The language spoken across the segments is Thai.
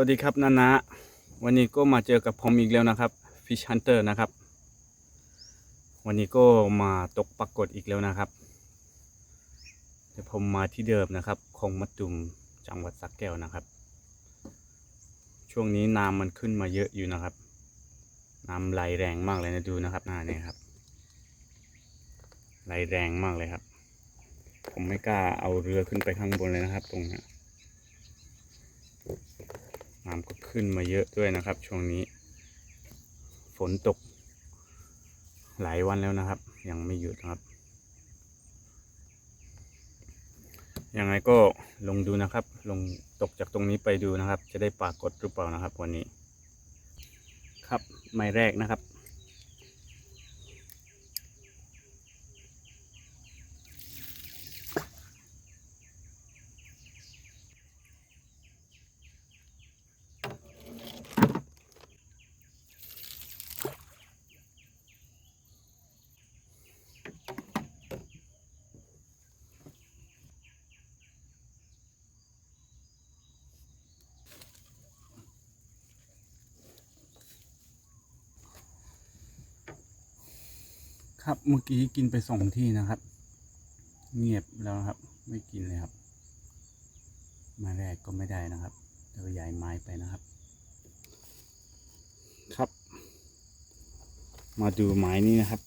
วัสดีครับนานะวันนี้ก็มาเจอกับผมอีกแล้วนะครับ Fish Hunter นะครับ วันนี้ก็มาตกปรากฏอีกแล้วนะครับเดี๋ยวผมมาที่เดิมนะครับคงมะตุมจังหวัดสักแก้วนะครับ ช่วงนี้น้ำมันขึ้นมาเยอะอยู่นะครับ น้ำไหลแรงมากเลยนะดูนะครับหน้าเนี่ยครับไหลแรงมากเลยครับ ผมไม่กล้าเอาเรือขึ้นไปข้างบนเลยนะครับ ตรงเนี้ย น้ำก็ขึ้นมาเยอะด้วยนะครับ ช่วงนี้ ฝนตก หลายวันแล้วนะครับ ยังไม่หยุดนะครับ ยังไงก็ลงดูนะครับ ลงตกจากตรงนี้ไปดูนะครับ จะได้ปรากฏหรือเปล่านะครับ วันนี้ ครับไม้แรกนะครับ ครับเมื่อกี้กินไปสองที่นะครับ เงียบแล้วครับ ไม่กินเลยครับไมาแรกก็ไม่ได้นะครับแล้วก็ย้ายไม้ไปนะครับ ครับ มาดูไม้นี้นะครับ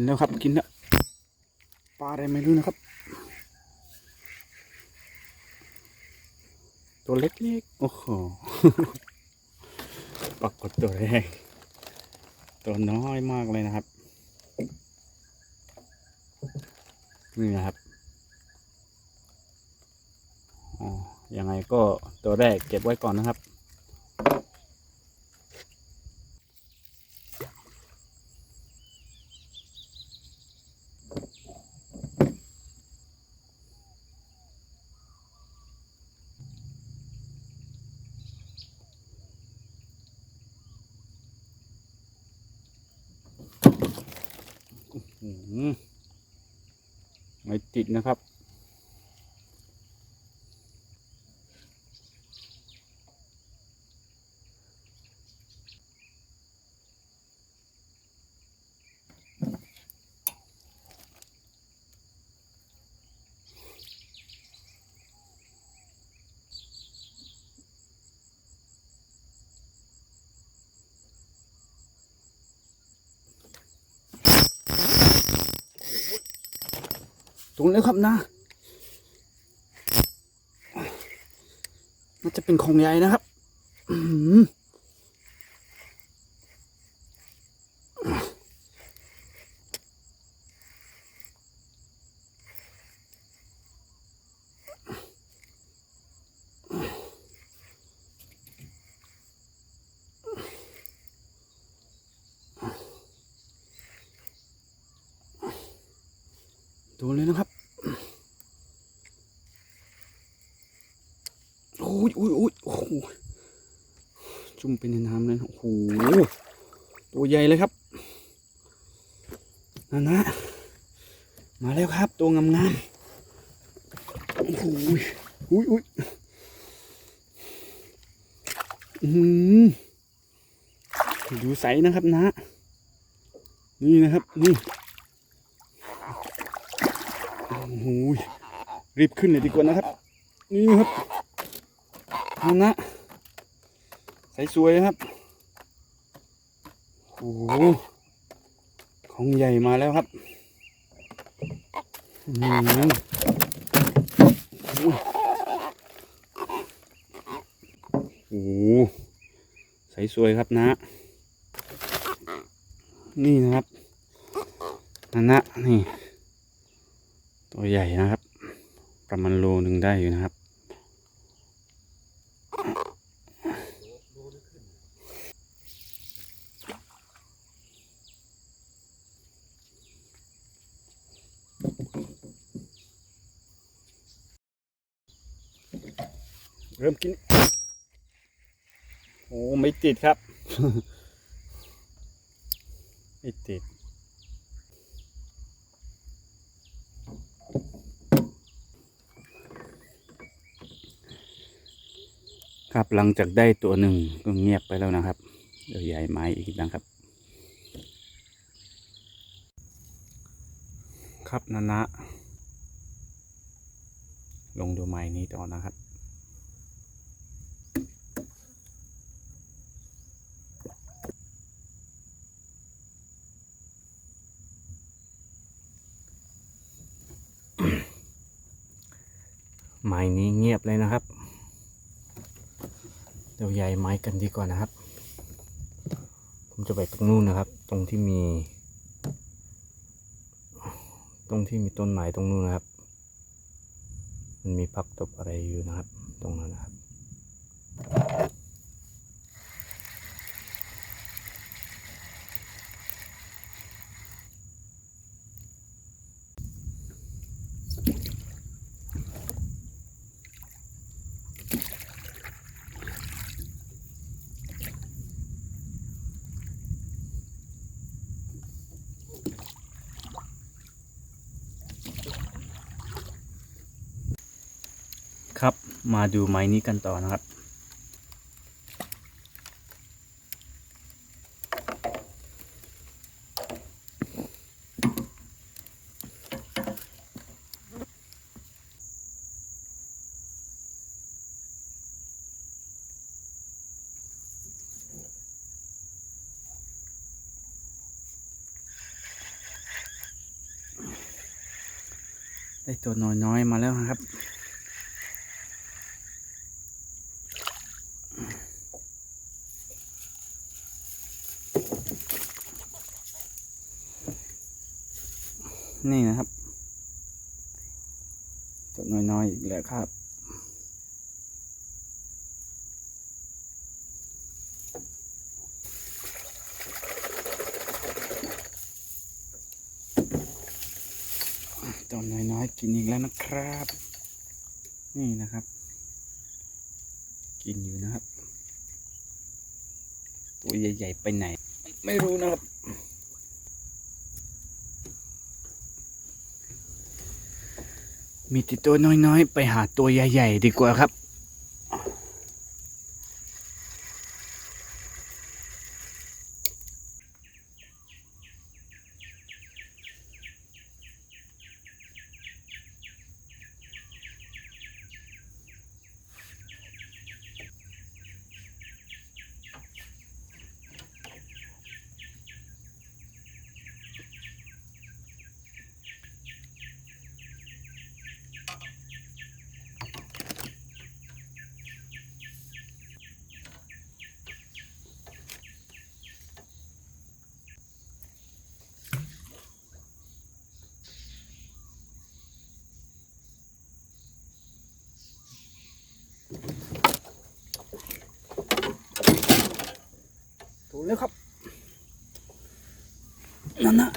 นแล้วครับกินแล้วปลาอะไรไม่รู้นะครับ ตัวเล็กๆโอ้โหปรากฏตัวแรกตัวน้อยมากเลยนะครับนี่นะครับอ๋อยังไงก็ตัวแรกเก็บไว้ก่อนนะครับ ไม่ติดนะครับ ตรงแล้วครับนะน่าจะเป็นของใหญ่นะครับดนเลยนะครับ โอ้ยโอ้ยโอ้ยโอ้โหจุ่มไปในน้ำเลย โอ้โห ตัว ใหญ่เลยครับนั่นนะ มาแล้วครับ ตัวงามๆโอ้โหอุ้ยอุ้ยอือหือดูใสนะครับนะ นี่นะครับ นี่โอ้โหรีบขึ้นเลยดีกว่านะครับ นี่ครับนั่นนะใสสวยนะครับ โอ้โหของใหญ่มาแล้วครับอืมโอ้โหใสสวยครับนะ นี่นะครับนั่นนะนี่ ตัวใหญ่นะครับ ประมาณโลหนึ่งได้อยู่นะครับ เริ่มกิน โอ้ไม่ติดครับ ไม่ติด ครับหลังจากได้ตัวหนึ่งก็เงียบไปแล้วนะครับ เดี๋ยวย้ายไม้อีกนะครับ ครับนันนะลงดูไม้นี้ต่อนะครับ นี้เงียบเลยนะครับ เดี๋ยวย้ายไม้กันดีกว่านะครับ ผมจะไปตรงนู้นนะครับ ตรงที่มี ตรงที่มีต้นไม้ตรงนู้นนะครับ มันมีพักตบอะไรอยู่นะครับ ตรงนั้นนะครับ ครับ มาดูไม้นี้กันต่อนะครับ ได้ตัวน้อยๆมาแล้วนะครับ นี่นะครับตัวน้อยๆอีกแล้วครับตัวน้อยๆกินอีกแล้วนะครับ นี่นะครับ กินอยู่นะครับ ตัวใหญ่ๆไปไหน ไม่รู้นะครับ มีติดตัวน้อยๆ ไปหาตัวใหญ่ๆดีกว่าครับ แล้วครับ นั่นนะ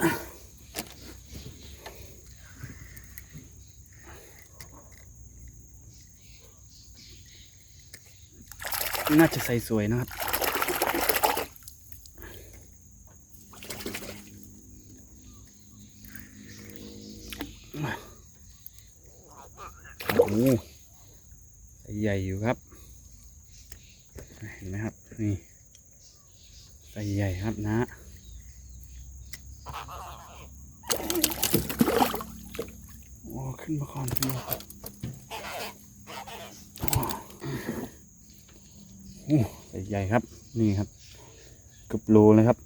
น่าจะใส่สวยนะครับ โอ้ใหญ่อยู่ครับ เห็นไหมครับ นี่ ใส่ใหญ่ครับนะโอ้ขึ้นมาก่อนขึ้นมาก่อนโอ้ใส่ใหญ่ครับ นี่ครับเกือบโลเลยครับ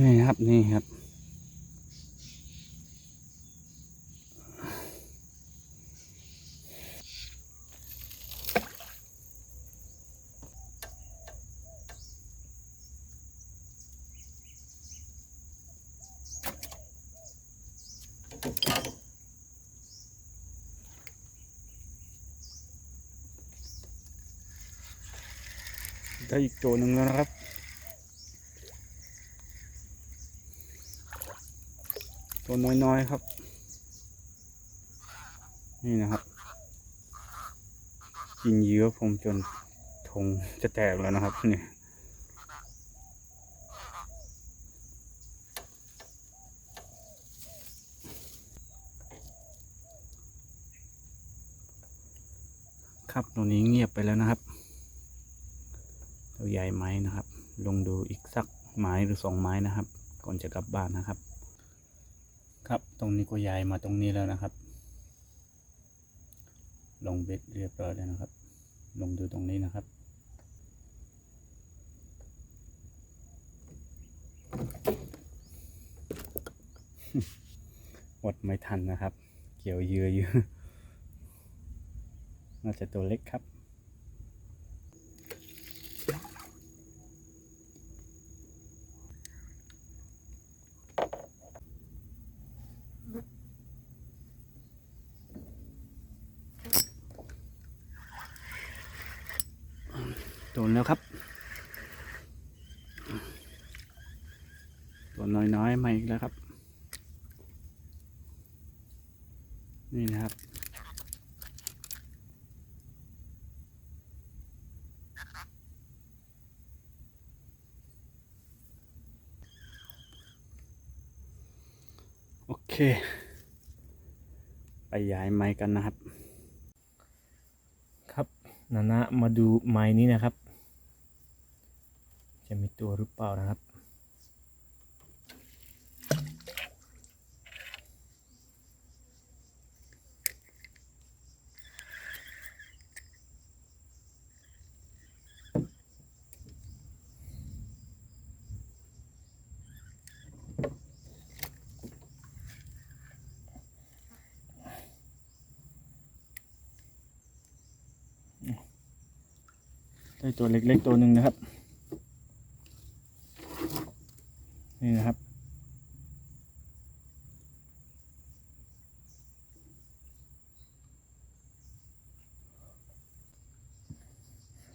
นี่ครับนี่ครับ ได้อีกตัวหนึ่งแล้วนะครับ ตัวน้อยๆครับ นี่นะครับกินเยอะผมจนทงจะแตกแล้วนะครับเนี่ยครับตรงนี้เงียบไปแล้วนะครับ เราย้ายไม้นะครับ ลงดูอีกสักไม้หรือสองไม้นะครับ ก่อนจะกลับบ้านนะครับ ครับตรงนี้ก็ย้ายมาตรงนี้แล้วนะครับ ลงเบ็ดเรียบร้อยแล้วนะครับ ลงดูตรงนี้นะครับอดไม่ทันนะครับ เกี่ยวเยือเยอะน่าจะตัวเล็กครับ โดนแล้วครับ ตัวน้อยๆมาอีกแล้วครับ นี่นะครับ โอเค ไปย้ายไม้กันนะครับ ครับนานะมาดูไม้นี้นะครับ จะมีตัวหรือเปล่านะครับ ได้ตัวเล็กๆตัวหนึ่งนะครับ นี่นะครับ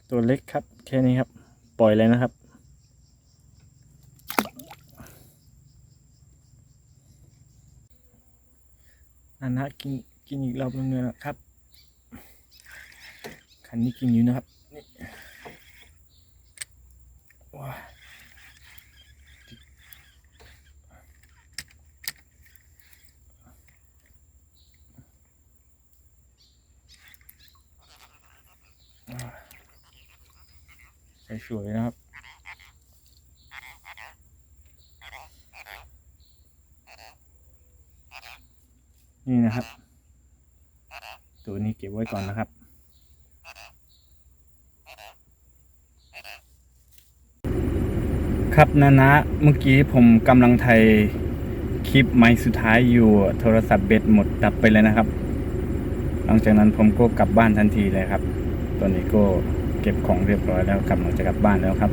ตัวเล็กครับ แค่นี้ครับ ปล่อยเลยนะครับอันนะกินกินอีกรอบนึงนะครับ คันนี้กินอยู่นะครับ สวยๆนะครับนี่นะครับ ตัวนี้เก็บไว้ก่อนนะครับ ครับนะนะเมื่อกี้ผมกำลังถ่ายคลิปไม้สุดท้ายอยู่โทรศัพท์เบ็ดหมดดับไปเลยนะครับ หลังจากนั้นผมก็กลับบ้านทันทีเลยครับ ตอนนี้ก็ ก็บของเรียบร้อยแล้วกำลังจะกลับบ้านแล้วครับ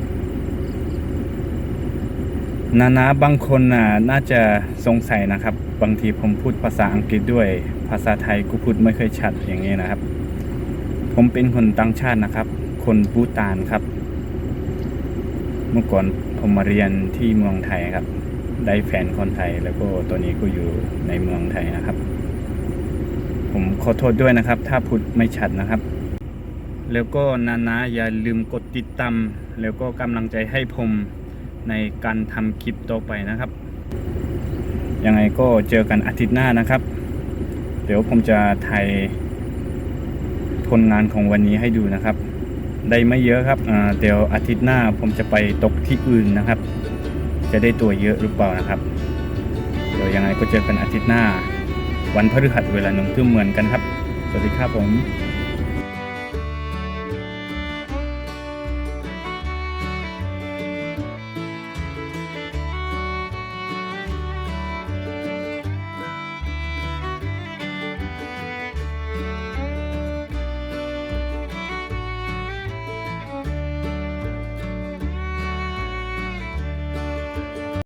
นานาบางคนน่ะน่าจะสงสัยนะครับ บางทีผมพูดภาษาอังกฤษด้วย ภาษาไทยกูพูดไม่ค่อยชัดอย่างนี้นะครับ ผมเป็นคนต่างชาตินะครับ คนบูตานครับ เมื่อก่อนผมมาเรียนที่เมืองไทยครับ ได้แฟนคนไทยแล้วก็ตัวนี้ก็อยู่ในเมืองไทยนะครับ ผมขอโทษด้วยนะครับ ถ้าพูดไม่ชัดนะครับ แล้วก็นานาอย่าลืมกดติดตามแล้วก็กำลังใจให้ผมในการทำคลิปต่อไปนะครับ ยังไงก็เจอกันอาทิตย์หน้านะครับ เดี๋ยวผมจะถ่ายผลงานของวันนี้ให้ดูนะครับ ได้ไม่เยอะครับเดี๋ยวอาทิตย์หน้าผมจะไปตกที่อื่นนะครับ จะได้ตัวเยอะหรือเปล่านะครับ เดี๋ยวยังไงก็เจอกันอาทิตย์หน้า วันพฤหัสเวลาหนึ่งทุ่มเหมือนกันครับ สวัสดีครับผม